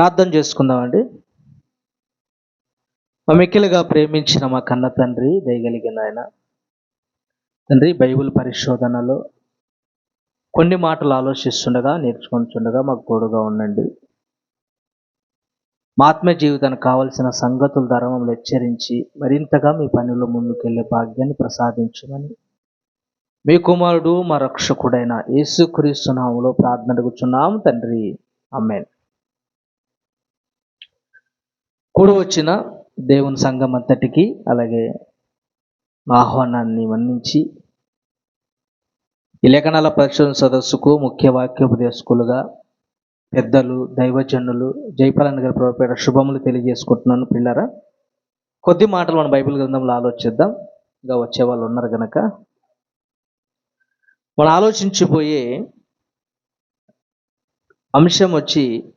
ప్రార్థన చేసుకుందామండి. మా మిక్కిలిగా ప్రేమించిన మా కన్న తండ్రి దయగలిగిన ఆయన. తండ్రి బైబిల్ పరిశోధనలో కొన్ని మాటలు ఆలోచిస్తుండగా నేర్చుకుంటుండగా మాకు తోడుగా ఉండండి. మా ఆత్మ జీవితానికి కావలసిన సంగతుల ద్వారా మమ్మల్ని హెచ్చరించి మరింతగా మీ పనిలో ముందుకెళ్ళే భాగ్యాన్ని ప్రసాదించమని మీ కుమారుడు మా రక్షకుడైన యేసుక్రీస్తు నామంలో ప్రార్థన అడుగుచున్నాం తండ్రి. అమ్మేన్ కూడి వచ్చిన దేవుని సంఘం అంతటికి అలాగే ఆహ్వానాన్ని మన్నించి ఈ లేఖనాల పరిశోధన సదస్సుకు ముఖ్య వాక్యోపదేశకులుగా పెద్దలు దైవజనులు జైపాలన్ గారి ప్రభుపేట శుభములు తెలియజేసుకుంటున్నాను పిల్లరా. కొద్ది మాటలు మన బైబిల్ గ్రంథంలో ఆలోచిద్దాం. ఇంకా వచ్చే వాళ్ళు ఉన్నారు కనుక మనం ఆలోచించిపోయే అంశం వచ్చి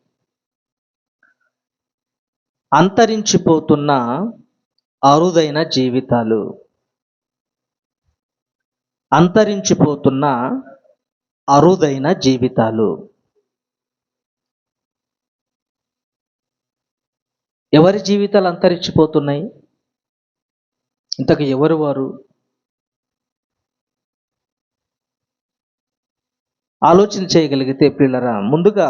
అంతరించిపోతున్న అరుదైన జీవితాలు. అంతరించిపోతున్న అరుదైన జీవితాలు. ఎవరి జీవితాలు అంతరించిపోతున్నాయి? ఇంతకు ఎవరు వారు? ఆలోచన చేయగలిగితే పిల్లరా ముందుగా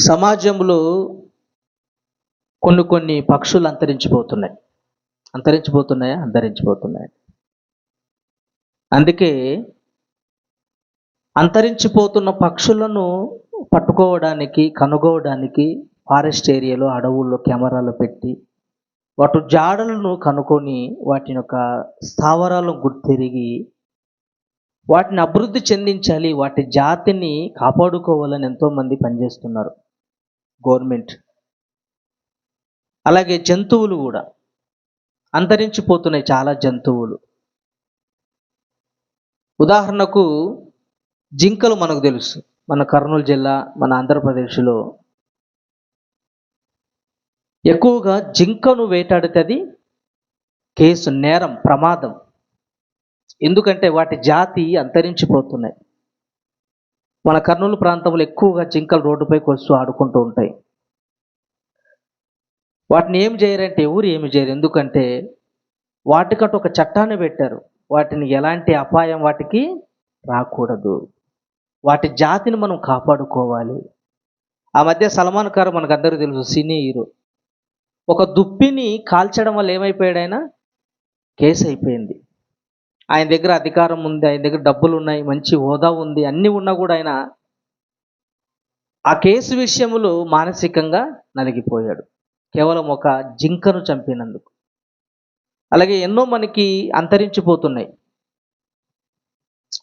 సమాజంలో కొన్ని కొన్ని పక్షులు అంతరించిపోతున్నాయి. అంతరించిపోతున్నాయా? అంతరించిపోతున్నాయి. అందుకే అంతరించిపోతున్న పక్షులను పట్టుకోవడానికి కనుగోవడానికి ఫారెస్ట్ ఏరియాలో అడవుల్లో కెమెరాలు పెట్టి వాటి జాడలను కనుక్కొని వాటి యొక్క స్థావరాలను గుర్తిరిగి వాటిని అభివృద్ధి చెందించాలి. వాటి జాతిని కాపాడుకోవాలని ఎంతోమంది పనిచేస్తున్నారు. గవర్నమెంట్. అలాగే జంతువులు కూడా. అంతరించిపోతున్నాయి చాలా జంతువులు. ఉదాహరణకు జింకలు మనకు తెలుసు. మన కర్నూలు జిల్లా మన ఆంధ్రప్రదేశ్లో. ఎక్కువగా జింకను వేటాడుతుంది కేసు నేరం ప్రమాదం. ఎందుకంటే వాటి జాతి అంతరించిపోతున్నాయి. మన కర్నూలు ప్రాంతంలో ఎక్కువగా జింకలు రోడ్డుపైకి వస్తూ ఆడుకుంటూ ఉంటాయి. వాటిని ఏం చేయరంటే ఎవరు ఏమి చేయరు. ఎందుకంటే వాటికంటూ ఒక చట్టాన్ని పెట్టారు. వాటిని ఎలాంటి అపాయం వాటికి రాకూడదు. వాటి జాతిని మనం కాపాడుకోవాలి. ఆ మధ్య సల్మాన్ ఖాన్ మనకు అందరూ తెలుసు సినీ హీరో. ఒక దుప్పిని కాల్చడం వల్ల ఏమైపోయాడు ఆయన? కేసు అయిపోయింది ఆయన దగ్గర అధికారం ఉంది ఆయన దగ్గర డబ్బులు ఉన్నాయి మంచి హోదా ఉంది అన్నీ ఉన్నా కూడా ఆయన ఆ కేసు విషయంలో మానసికంగా నలిగిపోయాడు. కేవలం ఒక జింకను చంపినందుకు. అలాగే ఎన్నో మనకి అంతరించిపోతున్నాయి.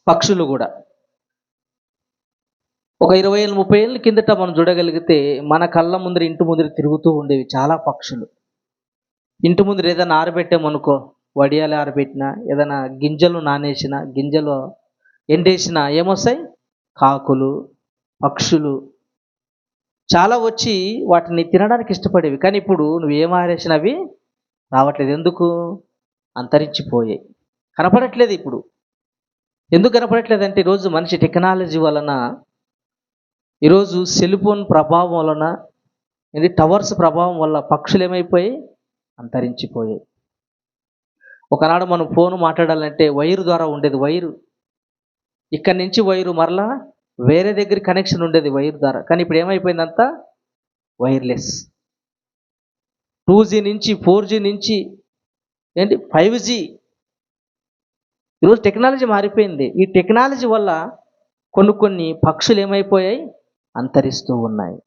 పక్షులు కూడా. ఒక ఇరవై ఏళ్ళు ముప్పై ఏళ్ళ కిందట మనం చూడగలిగితే మన కళ్ళ ముందర ఇంటి ముందర తిరుగుతూ ఉండేవి చాలా పక్షులు. ఇంటి ముందర ఏదైనా ఆరబెట్టామనుకో వడియాలు ఆరబెట్టినా ఏదైనా గింజలు నానేసిన గింజలు ఎండేసిన ఏమొస్తాయి? కాకులు పక్షులు చాలా వచ్చి వాటిని తినడానికి ఇష్టపడేవి. కానీ ఇప్పుడు నువ్వు ఏం ఆరేసినవి రావట్లేదు. ఎందుకు? అంతరించిపోయాయి. కనపడట్లేదు ఇప్పుడు. ఎందుకు కనపడట్లేదు అంటే ఈరోజు మనిషి టెక్నాలజీ వలన ఈరోజు సెల్ ఫోన్ ప్రభావం వలన ఇది టవర్స్ ప్రభావం వల్ల పక్షులు ఏమైపోయాయి? అంతరించిపోయాయి. ఒకనాడు మనం ఫోన్ మాట్లాడాలంటే వైరు ద్వారా ఉండేది వైరు. ఇక్కడి నుంచి వైరు మరలా వేరే దగ్గర కనెక్షన్ ఉండేది వైర్ ద్వారా. కానీ ఇప్పుడు ఏమైపోయిందంతా? వైర్లెస్ టూ జీ నుంచి ఫోర్ జీ నుంచి ఏంటి? ఫైవ్ జీ ఈరోజు టెక్నాలజీ మారిపోయింది. ఈ టెక్నాలజీ వల్ల కొన్ని కొన్ని పక్షులు ఏమైపోయాయి? అంతరిస్తూ ఉన్నాయి.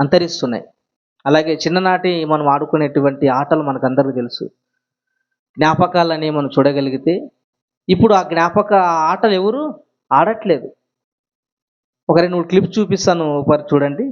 అంతరిస్తున్నాయి. అలాగే చిన్ననాటి మనం ఆడుకునేటువంటి ఆటలు మనకు అందరికీ తెలుసు. జ్ఞాపకాలని మనం చూడగలిగితే ఇప్పుడు ఆ జ్ఞాపక ఆటలు ఎవరు? ఆడట్లేదు. ఒక రెండు మూడు క్లిప్స్ చూపిస్తాను ఒకసారి చూడండి.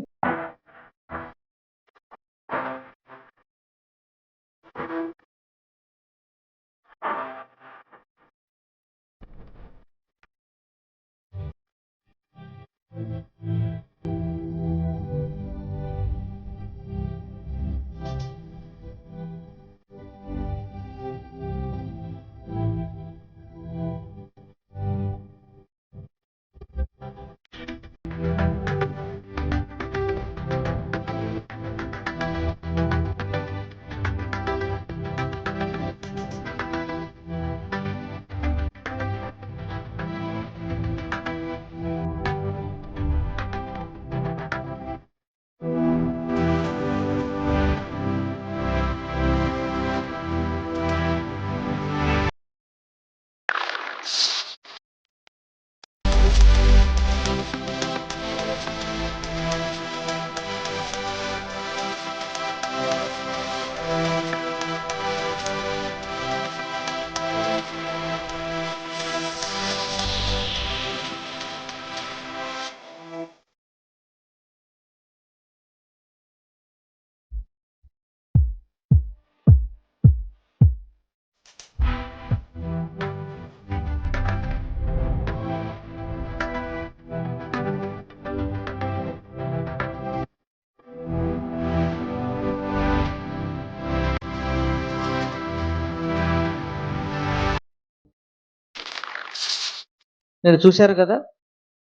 నేను చూశారు కదా?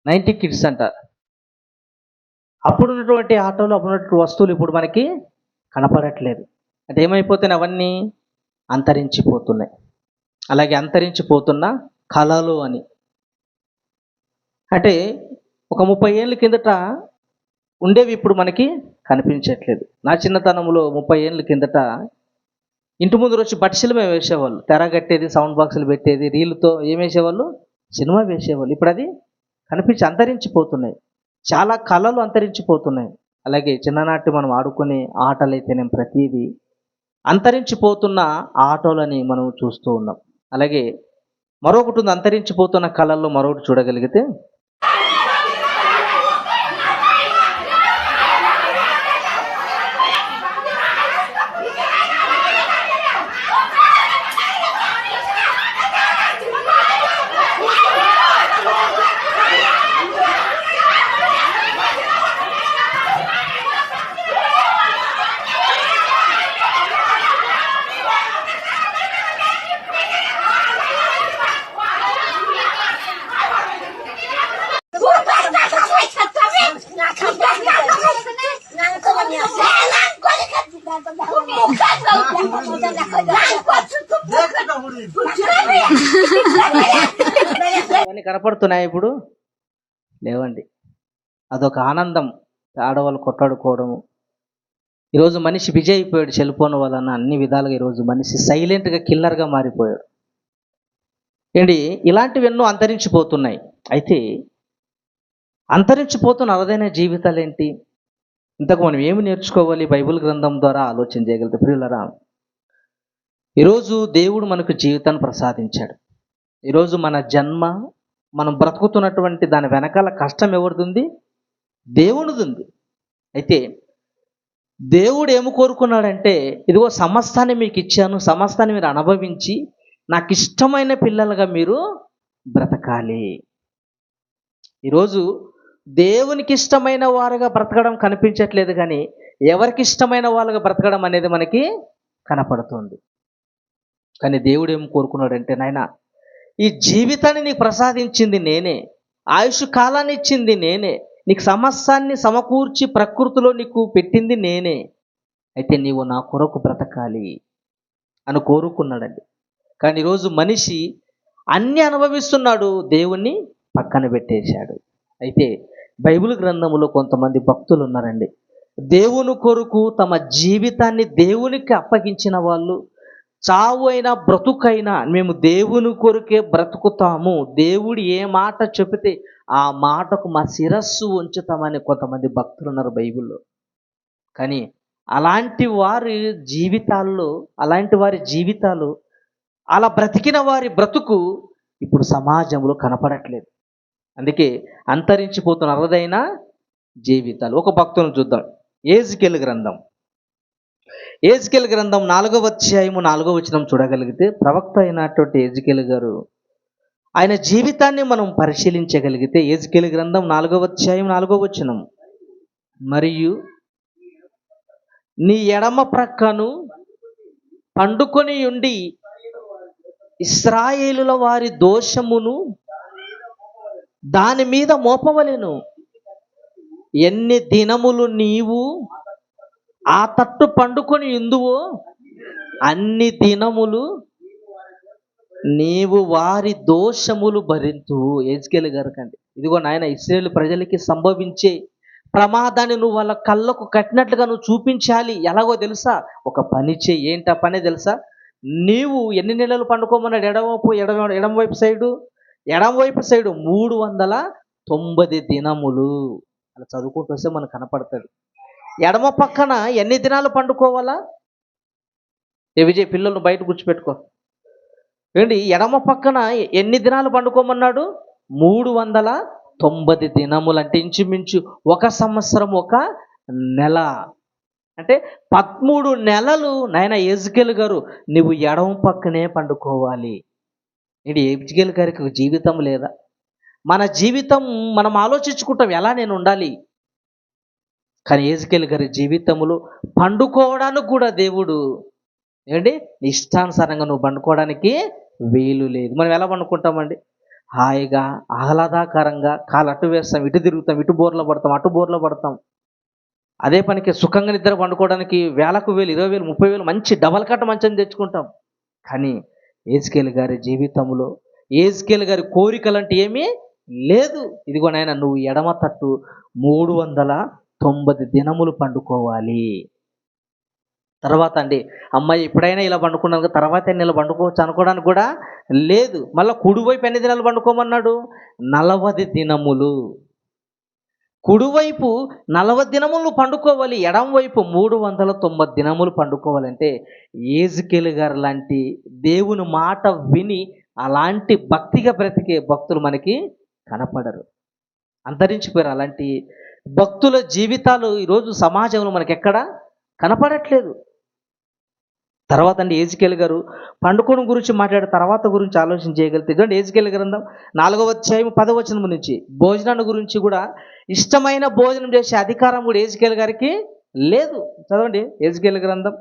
నైంటీ కిడ్స్ అంట. అప్పుడు ఉన్నటువంటి ఆటోలు అప్పుడున్నటువంటి వస్తువులు ఇప్పుడు మనకి కనపడట్లేదు. అంటే ఏమైపోతున్నాయి? అవన్నీ అంతరించిపోతున్నాయి. అలాగే అంతరించిపోతున్న కళలు అని. అంటే ఒక ముప్పై ఏళ్ళ కిందట ఉండేవి ఇప్పుడు మనకి కనిపించట్లేదు. నా చిన్నతనంలో ముప్పై ఏళ్ళ కిందట ఇంటి ముందు వచ్చి బట్సీలు మేము వేసేవాళ్ళు. తెర కట్టేది సౌండ్ బాక్సులు పెట్టేది రీలుతో ఏం వేసేవాళ్ళు? సినిమా వేసేవాళ్ళు. ఇప్పుడు అది కనిపించి అంతరించిపోతున్నాయి. చాలా కళలు అంతరించిపోతున్నాయి. అలాగే చిన్ననాటి మనం ఆడుకునే ఆటలైతేనే ప్రతిదీ అంతరించిపోతున్న ఆటోలని మనం చూస్తూ ఉన్నాం. అలాగే మరొకటి ఉంది అంతరించిపోతున్న కళల్లో మరొకటి చూడగలిగితే కనపడుతున్నాయి ఇప్పుడు? లేవండి. అదొక ఆనందం. ఆడవాళ్ళు కొట్లాడుకోవడము. ఈరోజు మనిషి బిజీ అయిపోయాడు సెల్ ఫోన్ వలన అన్ని విధాలుగా ఈరోజు మనిషి సైలెంట్గా కిల్లర్గా మారిపోయాడు. ఏంటి? ఇలాంటివి ఎన్నో అంతరించిపోతున్నాయి. అయితే అంతరించిపోతున్న అరుదైన జీవితాలు ఏంటి ఇంతకు మనం ఏమి నేర్చుకోవాలి? బైబిల్ గ్రంథం ద్వారా ఆలోచన చేయగలిగితే ప్రియులరా ఈరోజు దేవుడు మనకు జీవితాన్ని ప్రసాదించాడు. ఈరోజు మన జన్మ మనం బ్రతుకుతున్నటువంటి దాని వెనకాల కష్టం ఎవరిది దేవునిది ఉంది అయితే దేవుడు ఏమి కోరుకున్నాడంటే ఇదిగో సమస్తాన్ని మీకు ఇచ్చాను సమస్తాన్ని మీరు అనుభవించి నాకు ఇష్టమైన పిల్లలుగా మీరు బ్రతకాలి. ఈరోజు దేవునికి ఇష్టమైన వారుగా బ్రతకడం కనిపించట్లేదు కానీ ఎవరికి ఇష్టమైన వాళ్ళుగా బ్రతకడం అనేది మనకి కనపడుతుంది. కానీ దేవుడు ఏం కోరుకున్నాడంటే నాయన ఈ జీవితాన్ని నీకు ప్రసాదించింది నేనే. ఆయుష్ కాలాన్ని ఇచ్చింది నేనే. నీకు సమస్యాన్ని సమకూర్చి ప్రకృతిలో నీకు పెట్టింది నేనే. అయితే నీవు నా కొరకు బ్రతకాలి అని కోరుకున్నాడండి. కానీ ఈరోజు మనిషి అన్ని అనుభవిస్తున్నాడు దేవుణ్ణి పక్కన పెట్టేశాడు. అయితే బైబిల్ గ్రంథంలో కొంతమంది భక్తులు ఉన్నారండి. దేవుని కొరకు తమ జీవితాన్ని దేవునికి అప్పగించిన వాళ్ళు చావు అయినా బ్రతుకైనా మేము దేవుని కొరకే బ్రతుకుతాము. దేవుడు ఏ మాట చెబితే ఆ మాటకు మా శిరస్సు ఉంచుతామని కొంతమంది భక్తులు ఉన్నారు బైబిల్లో. కానీ అలాంటి వారి జీవితాల్లో అలాంటి వారి జీవితాలు అలా బ్రతికిన వారి బ్రతుకు ఇప్పుడు సమాజంలో కనపడట్లేదు. అందుకే అంతరించిపోతున్న అరుదైన జీవితాలు. ఒక భక్తులను చూద్దాం. ఏజ్కెల్ గ్రంథం. ఏజ్కెల్ గ్రంథం నాలుగవ అధ్యాయము నాలుగవ వచనం చూడగలిగితే ప్రవక్త అయినటువంటి ఏజ్కెల్ గారు ఆయన జీవితాన్ని మనం పరిశీలించగలిగితే ఏజ్కెల్ గ్రంథం నాలుగవ అధ్యాయం నాలుగవ వచనం మరియు నీ ఎడమ ప్రక్కను పండుకొని ఉండి ఇస్రాయేలుల వారి దోషమును దాని మీద మోపవలెను. ఎన్ని దినములు నీవు ఆ తట్టు పండుకొని ఎందువు? అన్ని దినములు నీవు వారి దోషములు భరింతు ఏజ్కేల్ గారు కండి ఇదిగో నాయన ఇస్రాయేల్ ప్రజలకి సంభవించే ప్రమాదాన్ని నువ్వు వాళ్ళ కళ్ళకు కట్టినట్లుగా నువ్వు చూపించాలి. ఎలాగో తెలుసా? ఒక పని చేయి. ఏంటా ఆ పని తెలుసా? నీవు ఎన్ని నెలలు పండుకోమన్నాడు? ఎడమవైపు ఎడమ ఎడమవైపు సైడు? ఎడమవైపు సైడు మూడు వందల తొంభై దినములు. అలా చదువుకుంటూ వస్తే మనకు కనపడతాడు. ఎడమ పక్కన ఎన్ని దినాలు పండుకోవాలా? ఏ విజయ్ పిల్లలను బయట గుర్చిపెట్టుకో ఏంటి ఎడమ పక్కన ఎన్ని దినాలు పండుకోమన్నాడు? మూడు వందల తొంభై దినములు అంటే ఇంచుమించు ఒక సంవత్సరం ఒక నెల. అంటే పదమూడు నెలలు నాయన ఎజ్కెల్ గారు నువ్వు ఎడమ పక్కనే పండుకోవాలి. ఇది ఎజ్కెల్ గారికి జీవితం లేదా? మన జీవితం మనం ఆలోచించుకుంటాం ఎలా నేను ఉండాలి? కానీ ఏజ్కెల్ గారి జీవితంలో పండుకోవడానికి కూడా దేవుడు ఏంటి? ఇష్టానుసారంగా నువ్వు పండుకోవడానికి వీలు లేదు. మనం ఎలా పండుకుంటామండి? హాయిగా ఆహ్లాదకరంగా కాలు అటు వేస్తాం ఇటు తిరుగుతాం ఇటు బోర్లో పడతాం అటు బోర్లో పడతాం. అదే పనికి సుఖంగా నిద్ర పండుకోవడానికి వేలకు వేలు ఇరవై వేలు ముప్పై వేలు మంచి డబల్ కట్ట మంచం తెచ్చుకుంటాం. కానీ ఏజ్కేల్ గారి జీవితంలో ఏజ్కేల్ గారి కోరికలు అంటే ఏమీ లేదు. ఇదిగో నాయన నువ్వు ఎడమ తట్టు మూడు వందల తొంభై దినములు పండుకోవాలి. తర్వాత అండి అమ్మాయి ఎప్పుడైనా ఇలా పండుకున్నాను తర్వాత ఎన్ని ఇలా పండుకోవచ్చు అనుకోవడానికి కూడా లేదు. మళ్ళీ కుడివైపు ఎన్ని దినాలు పండుకోమన్నాడు? నలవది దినములు. కుడివైపు నలభై దినములు పండుకోవాలి ఎడంవైపు మూడు వందల తొంభై దినములు పండుకోవాలంటే ఏజ్కేల్ గారు లాంటి దేవుని మాట విని అలాంటి భక్తిగా బ్రతికే భక్తులు మనకి కనపడరు. అంతరించిపోయారు అలాంటి భక్తుల జీవితాలు ఈరోజు సమాజంలో మనకి ఎక్కడ కనపడట్లేదు. తర్వాత అండి ఏజికేల్ గారు పండుకోవడం గురించి మాట్లాడే తర్వాత గురించి ఆలోచన చేయగలిగితే చూడండి ఏజికేల్ గ్రంథం నాలుగవ అధ్యాయం పదవచనం నుంచి భోజనాన్ని గురించి కూడా ఇష్టమైన భోజనం చేసే అధికారం కూడా ఏజికేల్ గారికి లేదు. చదవండి ఏజికేల్ గ్రంథం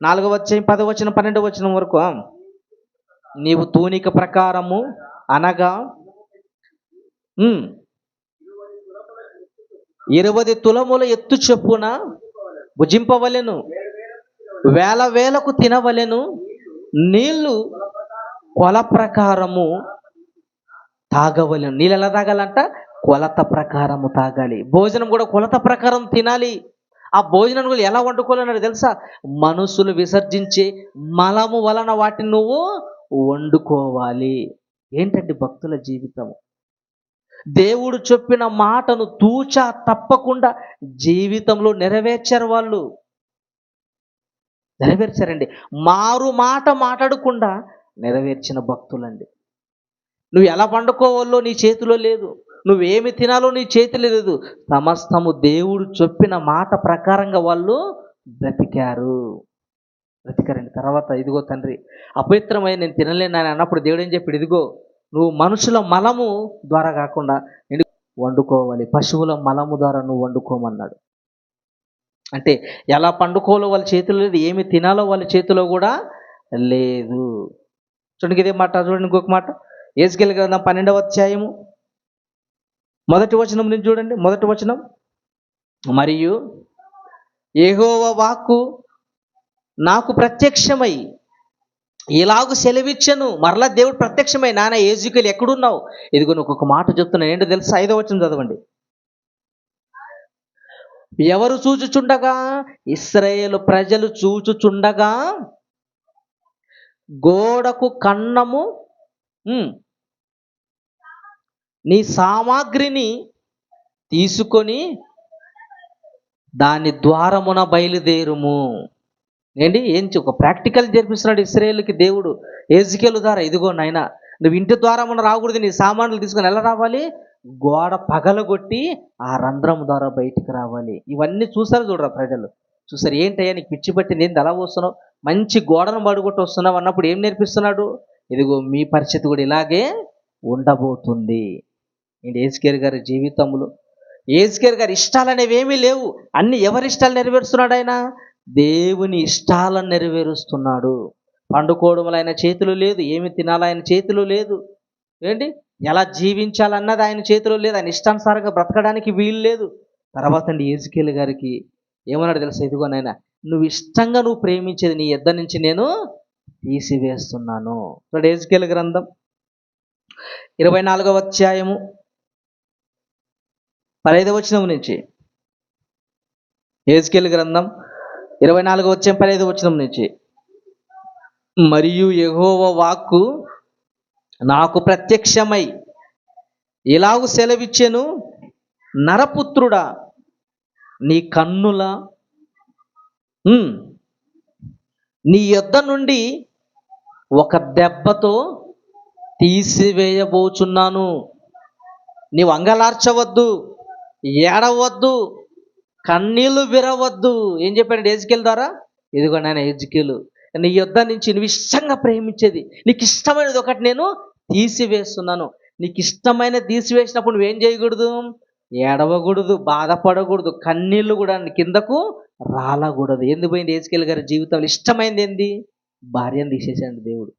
నాలుగవ అధ్యాయం పదవచనం పన్నెండవ వచనం వరకు. నీవు తూనిక ప్రకారము అనగా ఇరవై తులముల ఎత్తు చొప్పున భుజింపవలెను. వేల వేలకు తినవలెను. నీళ్ళు కొల ప్రకారము తాగవలెను. నీళ్ళు ఎలా తాగాలంట? కొలత ప్రకారము తాగాలి. భోజనం కూడా కొలత ప్రకారం తినాలి. ఆ భోజనం కూడా ఎలా వండుకోవాలన్నాడు తెలుసా? మనుషులు విసర్జించే మలము వలన వాటిని నువ్వు వండుకోవాలి. ఏంటండి భక్తుల జీవితం? దేవుడు చెప్పిన మాటను తూచా తప్పకుండా జీవితంలో నెరవేర్చారు వాళ్ళు. నెరవేర్చారండి. మారు మాట మాట్లాడకుండా నెరవేర్చిన భక్తులండి. నువ్వు ఎలా పండుకోవాలో నీ చేతిలో లేదు. నువ్వేమి తినాలో నీ చేతిలో లేదు. సమస్తము దేవుడు చెప్పిన మాట ప్రకారంగా వాళ్ళు బ్రతికారు. బ్రతికారండి. తర్వాత ఇదిగో తండ్రి అపవిత్రమైన నేను తినలేను అని అన్నప్పుడు దేవుడు ఏం చెప్పాడు? ఇదిగో నువ్వు మనుషుల మలము ద్వారా కాకుండా నేను వండుకోవాలి? పశువుల మలము ద్వారా నువ్వు వండుకోమన్నాడు. అంటే ఎలా పండుకోవాలో వాళ్ళ చేతిలో లేదు ఏమి తినాలో వాళ్ళ చేతిలో కూడా లేదు. చూడండి ఇదే మాట చూడండి ఇంకొక మాట. ఏసుకెళ్ళి కదా పన్నెండవ అధ్యాయము. మొదటి వచనం నుంచి చూడండి మొదటి వచనం. మరియు ఏహోవ వాక్కు నాకు ప్రత్యక్షమై ఇలాగు సెలవిచ్చను. మరలా దేవుడు ప్రత్యక్షమై నాన్న ఏజుకెళ్ళి ఎక్కడున్నావు? ఇదిగో నువ్వు ఒక మాట చెప్తున్నాను ఏంటో తెలుసు? ఐదో వచ్చిన చదవండి. ఎవరు చూచుచుండగా ఇస్రాయేలు ప్రజలు చూచుచుండగా గోడకు కన్నము నీ సామాగ్రిని తీసుకొని దాని ద్వారమున బయలుదేరుము. ఏంటి? ఏం ఒక ప్రాక్టికల్ జరిపిస్తున్నాడు ఇస్రాయేల్కి దేవుడు. ఏజికేలు ద్వారా ఇదిగో నాయన నువ్వు ఇంటి ద్వారా మనం రాకూడదు నీ సామాన్లు తీసుకొని ఎలా రావాలి? గోడ పగలగొట్టి ఆ రంధ్రం ద్వారా బయటికి రావాలి. ఇవన్నీ చూసారు చూడరా ప్రజలు? చూసారు ఏంటయ్యా నీకు పిచ్చి పట్టి నేను ఎలా వస్తున్నావు మంచి గోడను పడుగొట్టి వస్తున్నావు అన్నప్పుడు ఏం నేర్పిస్తున్నాడు? ఇదిగో మీ పరిస్థితి కూడా ఇలాగే ఉండబోతుంది. ఏంటి ఏజ్కేర్ గారి జీవితంలో ఏజ్కేర్ గారి ఇష్టాలు అనేవి ఏమీ లేవు. అన్ని ఎవరి ఇష్టాలు నెరవేరుస్తున్నాడు ఆయన? దేవుని ఇష్టాలను నెరవేరుస్తున్నాడు. పండుకోవడంలో ఆయన చేతిలో లేదు ఏమి తినాలో ఆయన చేతిలో లేదు. ఏంటి? ఎలా జీవించాలన్నది ఆయన చేతిలో లేదు. ఆయన ఇష్టానుసారంగా బ్రతకడానికి వీలు లేదు. తర్వాత అండి ఏజ్కేల్ గారికి ఏమన్నాడు తెలుసు? ఇదిగో నాయన నువ్వు ఇష్టంగా నువ్వు ప్రేమించేది నీ ఇద్ద నుంచి నేను తీసివేస్తున్నాను. చూడండి ఏజ్కేల్ గ్రంథం ఇరవై నాలుగవ అధ్యాయము పదహైదవ వచనం నుంచి. ఏజ్కేల్ గ్రంథం ఇరవై నాలుగు వచ్చే పదహైదవ వచ్చిన నుంచి. మరియు ఎగోవ వాక్కు నాకు ప్రత్యక్షమై ఇలాగు సెలవిచ్చెను నరపుత్రుడా నీ కన్నుల నీ యొద్ద నుండి ఒక దెబ్బతో తీసివేయబోచున్నాను. నీవు అంగలార్చవద్దు ఏడవద్దు కన్నీళ్ళు విరవద్దు. ఏం చెప్పాడు ఎజ్కేల్ ద్వారా? ఇదిగో నాయన ఎజ్కేలు నీ యుద్ధ నుంచి నువ్వు ఇష్టంగా ప్రేమించేది. నీకు ఇష్టమైనది ఒకటి నేను తీసివేస్తున్నాను. నీకు ఇష్టమైన తీసివేసినప్పుడు నువ్వేం చేయకూడదు? ఏడవకూడదు బాధపడకూడదు. కన్నీళ్ళు కూడా కిందకు రాలకూడదు. ఎందుకు పోయింది ఏజ్కేల్ గారి జీవితంలో? ఇష్టమైంది ఏంది? భార్యను తీసేశాడు దేవుడు.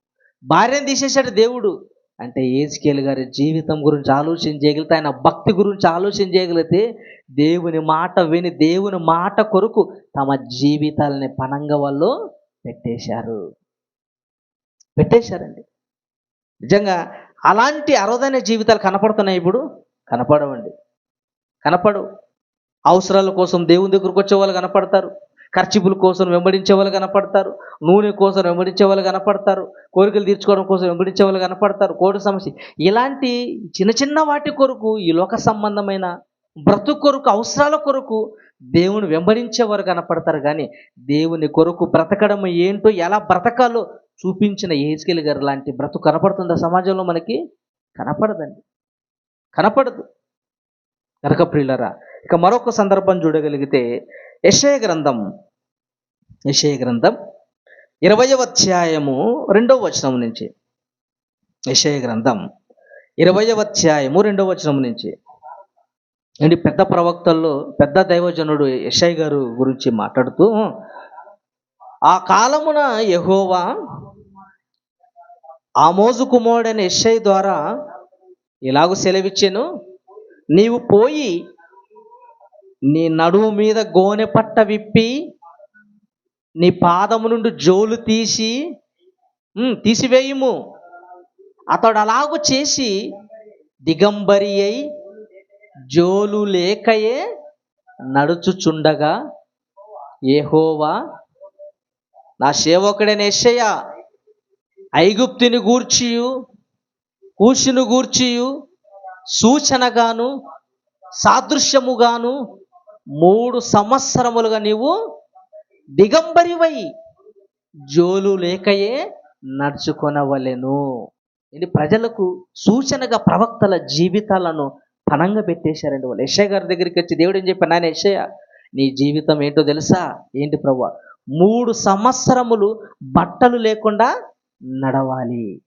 భార్యను తీసేశాడు దేవుడు. అంటే ఏజ్కేల్ గారి జీవితం గురించి ఆలోచన చేయగలిగితే ఆయన భక్తి గురించి ఆలోచన చేయగలిగితే దేవుని మాట విని దేవుని మాట కొరకు తమ జీవితాలని పనంగా వాళ్ళు పెట్టేశారు. పెట్టేశారండి. నిజంగా అలాంటి అరుదైన జీవితాలు కనపడుతున్నాయి ఇప్పుడు? కనపడవండి. కనపడవు. అవసరాల కోసం దేవుని దగ్గరకు వచ్చే వాళ్ళు కనపడతారు. ఖర్చుపుల కోసం వెంబడించే వాళ్ళు కనపడతారు. నూనె కోసం వెంబడించే వాళ్ళు కనపడతారు. కోరికలు తీర్చుకోవడం కోసం వెంబడించే వాళ్ళు కనపడతారు. కోడి సమస్య. ఇలాంటి చిన్న చిన్న వాటి కొరకు ఈ లోక సంబంధమైన బ్రతుకు కొరకు అవసరాల కొరకు దేవుని వెంబడించేవారు కనపడతారు కానీ దేవుని కొరకు బ్రతకడం ఏంటో ఎలా బ్రతకాలో చూపించిన ఏజ్కెల్ గారు లాంటి బ్రతుకు కనపడుతుందా సమాజంలో మనకి? కనపడదండి. కనపడదు. కనుక ప్రియులరా ఇక మరొక సందర్భం చూడగలిగితే యశయ గ్రంథం. యశయ గ్రంథం ఇరవయవ అధ్యాయము రెండవ వచనం నుంచి. యశయ గ్రంథం ఇరవయవ అధ్యాయము రెండవ వచనం నుంచి. ఏంటి పెద్ద ప్రవక్తల్లో పెద్ద దైవజనుడు యశయ్ గారు గురించి మాట్లాడుతూ ఆ కాలమున యహోవా ఆమోజు కుమారుడైన యెషయ్ ద్వారా ఇలాగూ సెలవిచ్చాను. నీవు పోయి నీ నడుము మీద గోనె పట్ట విప్పి నీ పాదము నుండి జోలు తీసి తీసివేయుము. అతడు అలాగూ చేసి దిగంబరి అయి జోలు లేకయే నడుచుచుండగా ఏహోవా నా సేవకుడైన ఎస్సయ్య ఐగుప్తిని గూర్చియు కూషును గూర్చియు సూచనగాను సాదృశ్యముగాను మూడు సంవత్సరములుగా నీవు దిగంబరివై జోలు లేకయే నడుచుకొనవలెను. ఇది ప్రజలకు సూచనగా ప్రవక్తల జీవితాలను పణంగా పెట్టేశారండి వాళ్ళు. యశయ్య గారి దగ్గరికి వచ్చి దేవుడు ఏం చెప్పాను నాయన యశయ్య నీ జీవితం ఏంటో తెలుసా? ఏంటి ప్రభు మూడు సంవత్సరములు బట్టలు లేకుండా నడవాలి.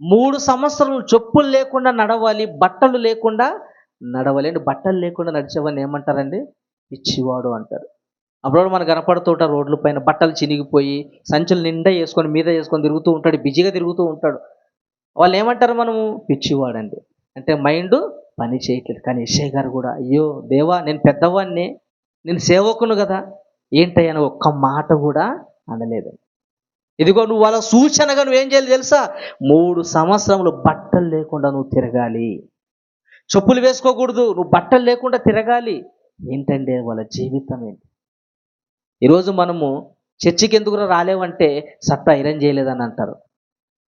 మూడు సంవత్సరాలు చెప్పులు లేకుండా నడవాలి బట్టలు లేకుండా నడవాలి. అంటే బట్టలు లేకుండా నడిచేవాడిని ఏమంటారండి? పిచ్చివాడు అంటారు. అప్పుడు మనకు కనపడుతూ ఉంటారు రోడ్ల పైన బట్టలు చినిగిపోయి సంచులు నిండా వేసుకొని మీద వేసుకొని తిరుగుతూ ఉంటాడు బిజీగా తిరుగుతూ ఉంటాడు. వాళ్ళు ఏమంటారు మనము? పిచ్చివాడండి. అంటే మైండ్ పని చేయట్లేదు. కానీ యశ్ఐ గారు కూడా అయ్యో దేవా నేను పెద్దవాడిని నేను సేవకును కదా. ఏంటయ్యా ఒక్క మాట కూడా అనలేదు. ఇదిగో నువ్వు వాళ్ళ సూచనగా నువ్వేం చేయాలి తెలుసా? మూడు సంవత్సరములు బట్టలు లేకుండా నువ్వు తిరగాలి. చెప్పులు వేసుకోకూడదు నువ్వు బట్టలు లేకుండా తిరగాలి. ఏంటంటే వాళ్ళ జీవితం ఏంటి? ఈరోజు మనము చర్చికి ఎందుకు రాలేవంటే సత్తా ఐరన్ చేయలేదని అంటారు.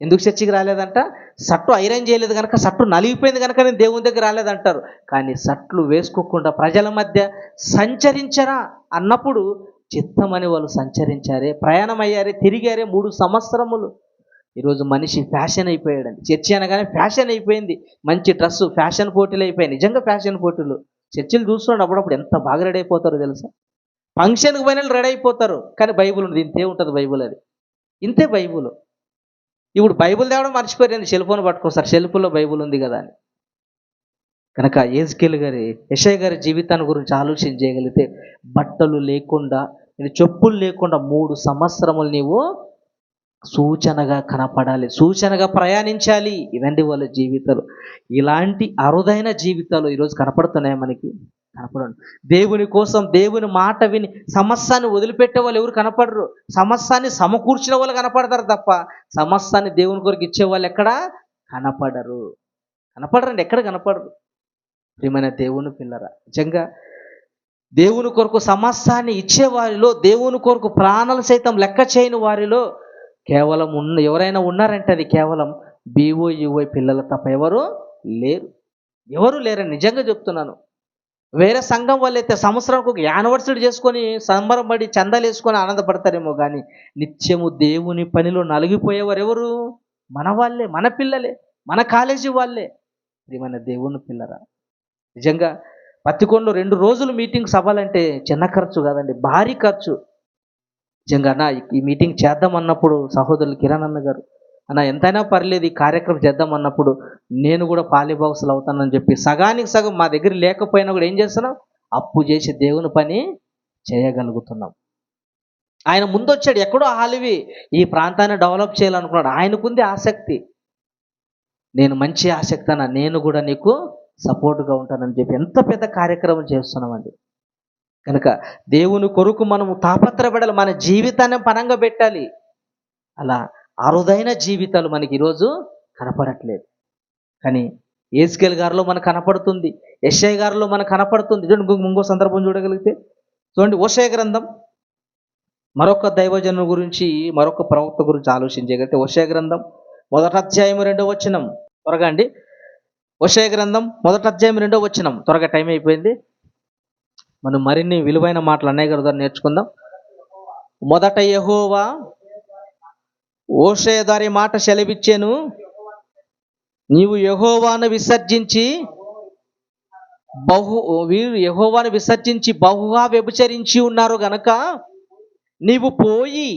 ఎందుకు చర్చికి రాలేదంట? సట్టు ఐరన్ చేయలేదు కనుక సట్టు నలిగిపోయింది కనుక నేను దేవుని దగ్గర రాలేదంటారు. కానీ సట్లు వేసుకోకుండా ప్రజల మధ్య సంచరించరా అన్నప్పుడు చిత్తమని వాళ్ళు సంచరించారే ప్రయాణం అయ్యారే తిరిగారే మూడు సంవత్సరములు. ఈరోజు మనిషి ఫ్యాషన్ అయిపోయాడండి. చర్చి అనగానే ఫ్యాషన్ అయిపోయింది. మంచి డ్రెస్సు ఫ్యాషన్ పోటీలు అయిపోయాయి. నిజంగా ఫ్యాషన్ పోటీలు. చర్చిలు చూస్తుండే అప్పుడప్పుడు ఎంత బాగా రెడీ అయిపోతారో తెలుసా? ఫంక్షన్కి పోయిన వాళ్ళు రెడీ అయిపోతారు. కానీ బైబుల్ ఉంది. ఇంతే ఉంటుంది బైబుల్ అది. ఇంతే బైబుల్. ఇప్పుడు బైబుల్ తేవడం మర్చిపోయారండి సెల్ ఫోన్ పట్టుకోస్తారు సెల్ఫ్లో బైబుల్ ఉంది కదా అని. కనుక ఏజ్కేల్ గారి యశయ్ గారి జీవితాన్ని గురించి ఆలోచన చేయగలిగితే బట్టలు లేకుండా నేను చెప్పులు లేకుండా మూడు సంవత్సరములు నీవు సూచనగా కనపడాలి. సూచనగా ప్రయాణించాలి. ఇదండి వాళ్ళ జీవితాలు. ఇలాంటి అరుదైన జీవితాలు ఈరోజు కనపడుతున్నాయి మనకి. కనపడరు దేవుని కోసం దేవుని మాట విని సమస్యాన్ని వదిలిపెట్టే వాళ్ళు ఎవరు కనపడరు. సమస్యాన్ని సమకూర్చిన వాళ్ళు కనపడతారు తప్ప సమస్యాన్ని దేవుని కొరకు ఇచ్చే వాళ్ళు ఎక్కడ? కనపడరు. కనపడరండి ఎక్కడ కనపడరు? ప్రియమైన దేవుని పిల్లరా నిజంగా దేవుని కొరకు సమస్యాన్ని ఇచ్చే వారిలో దేవుని కొరకు ప్రాణాలు సైతం లెక్క చేయని వారిలో కేవలం ఉన్న ఎవరైనా ఉన్నారంటే అది కేవలం బీఓ యువై పిల్లలు తప్ప ఎవరు లేరు. ఎవరు లేరని నిజంగా చెప్తున్నాను. వేరే సంఘం వాళ్ళైతే సంవత్సరానికి ఒక యానివర్సరీ చేసుకొని సంబరపడి చందాలు వేసుకొని ఆనందపడతారేమో కానీ నిత్యము దేవుని పనిలో నలిగిపోయేవారు ఎవరు మన వాళ్ళే మన పిల్లలే మన కాలేజీ వాళ్ళే. ఇది మన దేవుని పిల్లరా నిజంగా పత్తికొండలో రెండు రోజులు మీటింగ్ సభాలంటే చిన్న ఖర్చు కాదండి భారీ ఖర్చు. నిజంగా నా ఈ మీటింగ్ చేద్దాం అన్నప్పుడు సహోదరులు కిరణ్ అన్న గారు అన్న ఎంతైనా పర్లేదు ఈ కార్యక్రమం చేద్దాం అన్నప్పుడు నేను కూడా పాలిబాక్సులు అవుతానని చెప్పి సగానికి సగం మా దగ్గర లేకపోయినా కూడా ఏం చేస్తున్నాం? అప్పు చేసి దేవుని పని చేయగలుగుతున్నాం. ఆయన ముందు వచ్చాడు ఎక్కడో ఆలివి ఈ ప్రాంతాన్ని డెవలప్ చేయాలనుకున్నాడు. ఆయనకుంది ఆసక్తి. నేను మంచి ఆసక్తి అన్న నేను కూడా నీకు సపోర్ట్గా ఉంటానని చెప్పి ఎంత పెద్ద కార్యక్రమం చేస్తున్నామండి. కనుక దేవుని కొరకు మనము తాపత్రపడాలి మన జీవితాన్ని పనంగా పెట్టాలి. అలా అరుదైన జీవితాలు మనకి ఈరోజు కనపడట్లేదు. కానీ ఏజ్కేల్ గారిలో మనకు కనపడుతుంది ఎస్ఐ గారిలో మనకు కనపడుతుంది. చూడండి ఇంకో సందర్భం చూడగలిగితే చూడండి ఓషయ గ్రంథం మరొక దైవజనుల గురించి మరొక ప్రవక్త గురించి ఆలోచించగలిగితే ఓషయ గ్రంథం మొదట అధ్యాయం రెండో వచనం. త్వరగా అండి. ఓషయ గ్రంథం మొదట అధ్యాయం రెండో వచనం. త్వరగా టైం అయిపోయింది. మనం మరిన్ని విలువైన మాటలు అన్నయ్య గారు నేర్చుకుందాం. మొదట యహోవా ఓషయ దారి మాట సెలవిచ్చాను. నీవు యహోవాను విసర్జించి బహు వీరు యహోవాను విసర్జించి బహుగా వ్యభిచరించి ఉన్నారు గనక నీవు పోయి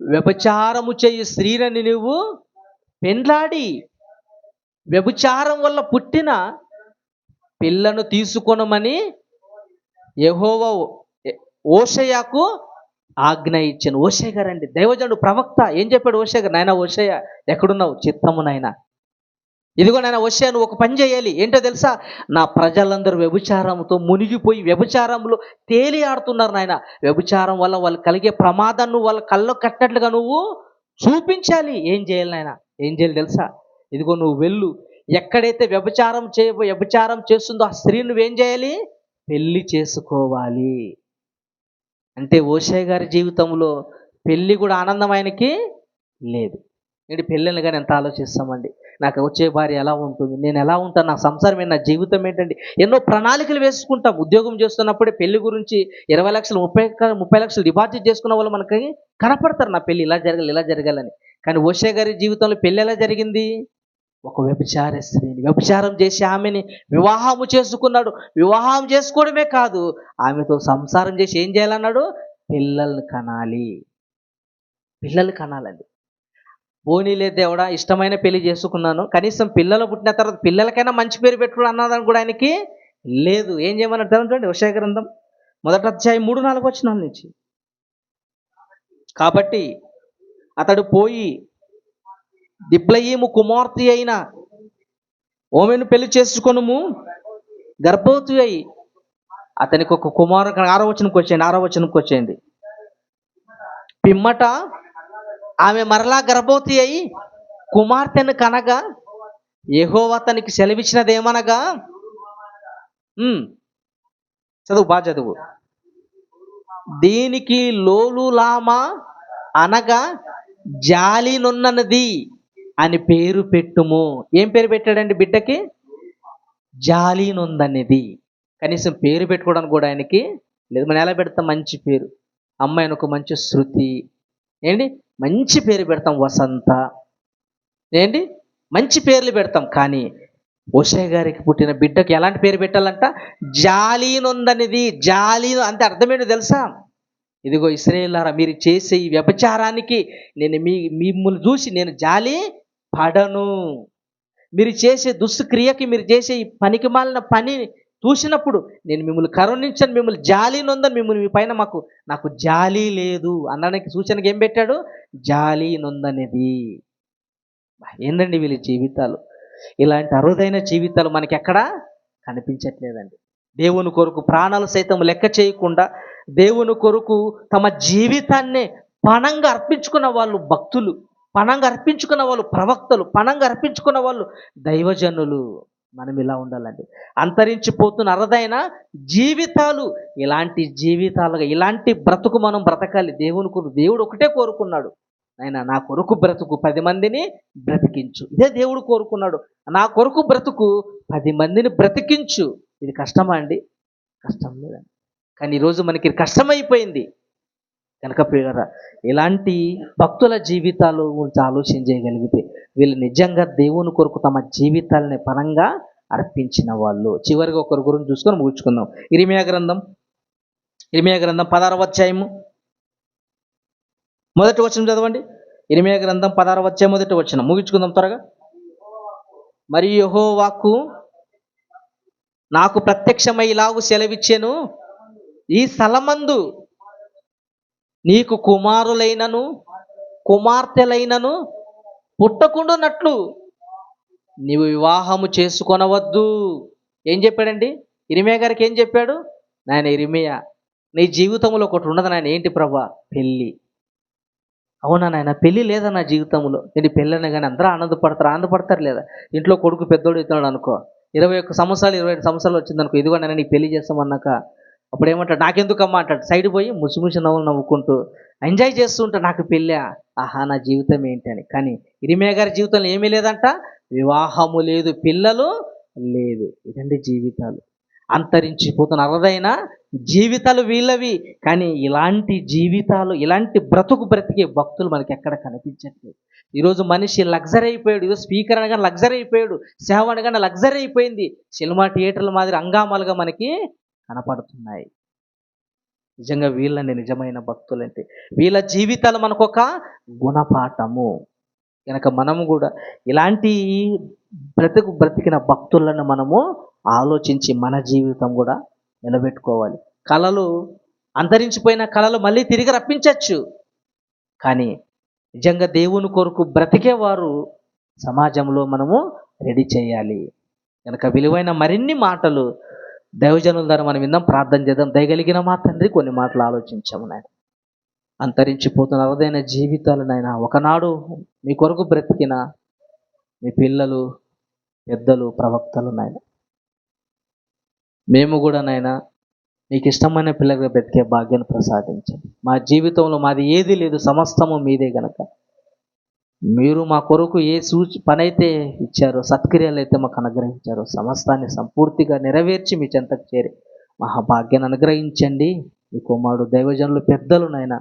వ్యభిచారము చేయి స్త్రీలని నువ్వు పెండ్లాడి వ్యభిచారం వల్ల పుట్టిన పిల్లను తీసుకొనమని యహోవ ఓషయాకు ఆజ్ఞ ఇచ్చాను ఓషయ గారండి. దైవజనుడు ప్రవక్త. ఏం చెప్పాడు ఓషయ గారు? నాయన ఓషయ ఎక్కడున్నావు? చిత్తము నాయన. ఇదిగో నాయన ఓషయ నువ్వు ఒక పని చేయాలి. ఏంటో తెలుసా? నా ప్రజలందరూ వ్యభిచారంతో మునిగిపోయి వ్యభిచారంలో తేలి ఆడుతున్నారు నాయన. వ్యభిచారం వల్ల వాళ్ళు కలిగే ప్రమాదం నువ్వు వాళ్ళ కళ్ళు కట్టినట్లుగా నువ్వు చూపించాలి. ఏం చేయాలి నాయన? ఏం చేయాలి తెలుసా? ఇదిగో నువ్వు వెళ్ళు. ఎక్కడైతే వ్యభిచారం చేయబో వ్యభిచారం చేస్తుందో ఆ స్త్రీ నువ్వేం చేయాలి? పెళ్ళి చేసుకోవాలి. అంటే ఓషయ్య గారి జీవితంలో పెళ్ళి కూడా ఆనందం ఆయనకి లేదు. నేను పెళ్ళిని కానీ ఎంత ఆలోచిస్తామండి? నాకు వచ్చే భార్య ఎలా ఉంటుంది? నేను ఎలా ఉంటాను? నా సంసారం నా జీవితం ఏంటండి? ఎన్నో ప్రణాళికలు వేసుకుంటాం. ఉద్యోగం చేస్తున్నప్పుడే పెళ్ళి గురించి ఇరవై లక్షలు ముప్పై ముప్పై లక్షలు డిపాజిట్ చేసుకున్న వాళ్ళు మనకి కనపడతారు. నా పెళ్ళి ఇలా జరగాలి ఇలా జరగాలని. కానీ ఓషే గారి జీవితంలో పెళ్ళి ఎలా జరిగింది? ఒక వ్యభిచార స్త్రీని వ్యభిచారం చేసి ఆమెని వివాహము చేసుకున్నాడు. వివాహం చేసుకోవడమే కాదు ఆమెతో సంసారం చేసి ఏం చేయాలన్నాడు? పిల్లల్ని కనాలి. పిల్లలు కనాలండి. పోనీలే దేవుడా ఇష్టమైన పెళ్ళి చేసుకున్నాను. కనీసం పిల్లలు పుట్టిన తర్వాత పిల్లలకైనా మంచి పేరు పెట్టుకుని అన్నదాన్ని కూడా ఆయనకి లేదు. ఏం చేయమన్నారు చూడండి? విషయ గ్రంథం మొదట అధ్యాయం మూడు నాలుగు వచ్చిన నుంచి. కాబట్టి అతడు పోయి దిప్లయీము కుమార్తె అయిన ఓమెను పెళ్ళి చేసుకొనుము గర్భవతి అయి అతనికి ఒక కుమారు ఆరో వచనంకి వచ్చేయండి ఆరో వచనంకి వచ్చేయండి. పిమ్మట ఆమె మరలా గర్భవతి అయి కుమార్తెను కనగా యెహోవా అతనికి సెలవిచ్చినదేమనగా చదువు బాగా చదువు. దీనికి లోలు లామా అనగా జాలినున్నది అని పేరు పెట్టుము. ఏం పేరు పెట్టాడండి బిడ్డకి? జాలీనుందనేది. కనీసం పేరు పెట్టుకోవడానికి కూడా ఆయనకి లేదు. మనం ఎలా పెడతాం? మంచి పేరు. అమ్మాయి ఒక మంచి శృతి. ఏంటి? మంచి పేరు పెడతాం వసంత. ఏంటి? మంచి పేర్లు పెడతాం. కానీ ఓషయ్య గారికి పుట్టిన బిడ్డకి ఎలాంటి పేరు పెట్టాలంట? జాలీనుందనేది. జాలీను అంటే అర్థమేంటో తెలుసా? ఇదిగో ఇస్రాయేలారా మీరు చేసే ఈ వ్యభిచారానికి నేను మీ మిమ్మల్ని చూసి నేను జాలి పడను. మీరు చేసే దుష్క్రియకి మీరు చేసే ఈ పనికి మాలిన పని చూసినప్పుడు నేను మిమ్మల్ని కరుణించను మిమ్మల్ని జాలి నొందని మిమ్మల్ని మీ పైన మాకు నాకు జాలి లేదు అనడానికి సూచనకి ఏం పెట్టాడు? జాలి నొందనేది. ఏందండి వీళ్ళ జీవితాలు? ఇలాంటి అరుదైన జీవితాలు మనకి ఎక్కడా కనిపించట్లేదండి. దేవుని కొరకు ప్రాణాలు సైతం లెక్క చేయకుండా దేవుని కొరకు తమ జీవితాన్నే పణంగా అర్పించుకున్న వాళ్ళు భక్తులు. పణంగా అర్పించుకున్న వాళ్ళు ప్రవక్తలు పణంగా అర్పించుకున్న వాళ్ళు దైవజనులు. మనం ఇలా ఉండాలండి. అంతరించిపోతున్న అరదైన జీవితాలు ఇలాంటి జీవితాలుగా ఇలాంటి బ్రతుకు మనం బ్రతకాలి. దేవుని కొరకు దేవుడు ఒకటే కోరుకున్నాడు. ఆయన నా కొరకు బ్రతుకు పది మందిని బ్రతికించు. ఇదే దేవుడు కోరుకున్నాడు. నా కొరకు బ్రతుకు పది మందిని బ్రతికించు. ఇది కష్టమా అండి? కష్టం లేదండి. కానీ ఈరోజు మనకి కష్టమైపోయింది. కనుక ప్రియులరా ఇలాంటి భక్తుల జీవితాలు గురించి ఆలోచన చేయగలిగితే వీళ్ళు నిజంగా దేవుని కొరకు తమ జీవితాలని పరంగా అర్పించిన వాళ్ళు. చివరిగా ఒకరి గురించి చూసుకొని ముగించుకుందాం. ఇరిమియా గ్రంథం ఇరిమియా గ్రంథం పదారవ అధ్యాయము. మొదటి వచనం చదవండి. ఇరిమియా గ్రంథం పదారవ అధ్యాయం మొదటి వచనం. ముగించుకుందాం త్వరగా. మరియు వాక్కు నాకు ప్రత్యక్షమై ఇలాగు సెలవిచ్చాను. ఈ స్థలమందు నీకు కుమారులైనను కుమార్తెలైనను పుట్టకుండానట్లు నీవు వివాహము చేసుకొనవద్దు. ఏం చెప్పాడండి? ఇరిమే గారికి ఏం చెప్పాడు? నాయన ఇరిమియా నీ జీవితంలో ఒకటి ఉండదు నాయన ఏంటి ప్రభా? పెళ్ళి. అవునా నాయన పెళ్ళి లేదా నా జీవితంలో? నేను పెళ్ళిన కానీ అందరూ ఆనందపడతారు? ఆనందపడతారు లేదా? ఇంట్లో కొడుకు పెద్దోడు ఇస్తున్నాడు అనుకో. ఇరవై ఒక్క సంవత్సరాలు ఇరవై ఐదు సంవత్సరాలు వచ్చిందనుకో ఇదిగో నేను నీకు పెళ్ళి చేస్తామన్నాక అప్పుడు ఏమంటాడు నాకెందుకమ్మా? అంటాడు. సైడ్ పోయి ముసిముసి నవ్వులు నవ్వుకుంటూ ఎంజాయ్ చేస్తూ ఉంటాడు నాకు పెళ్ళా. ఆహా నా జీవితం ఏంటి? అని. కానీ ఇరిమే గారి జీవితంలో ఏమీ లేదంట. వివాహము లేదు పిల్లలు లేదు. ఇదండి జీవితాలు. అంతరించిపోతున్న అరదైన జీవితాలు వీళ్ళవి. కానీ ఇలాంటి జీవితాలు ఇలాంటి బ్రతుకు బ్రతికే భక్తులు మనకి ఎక్కడ కనిపించట్లేదు. ఈరోజు మనిషి లగ్జరీ అయిపోయాడు. ఈరోజు స్పీకర్ అనగానే లగ్జరీ అయిపోయాడు. సేవ అనగానే లగ్జరీ అయిపోయింది. సినిమా థియేటర్ల మాదిరి అంగామాలుగా మనకి కనపడుతున్నాయి. నిజంగా వీళ్ళని నిజమైన భక్తులంటే వీళ్ళ జీవితాలు మనకు ఒక గుణపాఠము. కనుక మనము కూడా ఇలాంటి బ్రతుకు బ్రతికిన భక్తులను మనము ఆలోచించి మన జీవితం కూడా నిలబెట్టుకోవాలి. కళలు అంతరించిపోయిన కళలు మళ్ళీ తిరిగి రప్పించవచ్చు కానీ నిజంగా దేవుని కొరకు బ్రతికేవారు సమాజంలో మనము రెడీ చేయాలి. కనుక విలువైన మరిన్ని మాటలు దైవజనుల ద్వారా మనం విందాం ప్రార్థన చేద్దాం. దయగలిగిన మా తండ్రి కొన్ని మాటలు ఆలోచించాము నాయన. అంతరించిపోతున్న అరుదైన జీవితాలు నాయన ఒకనాడు మీ కొరకు బ్రతికిన మీ పిల్లలు పెద్దలు ప్రవక్తలు నాయన. మేము కూడా నాయన మీకు ఇష్టమైన పిల్లలుగా బ్రతికే భాగ్యాన్ని ప్రసాదించండి మా జీవితంలో మాది ఏది లేదు సమస్తము మీదే గనక. మీరు మా కొరకు ఏ సూచి పని అయితే ఇచ్చారో సత్క్రియలు అయితే మాకు అనుగ్రహించారో సమస్తాన్ని సంపూర్తిగా నెరవేర్చి మీ చెంతకు చేరి మహాభాగ్యాన్ని అనుగ్రహించండి. మీ కుమారుడు దైవజనులు పెద్దలు నాయన.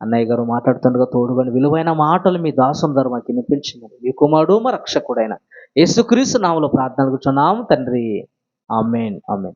అన్నయ్య గారు మాట్లాడుతుండగా తోడుగని విలువైన మాటలు మీ దాసం ధర్మకి వినిపించింది మీ కుమారుడు మా రక్షకుడైన యేసుక్రీస్తు నామలో ప్రార్థనలు కూర్చున్నాము తండ్రి. Amen amen.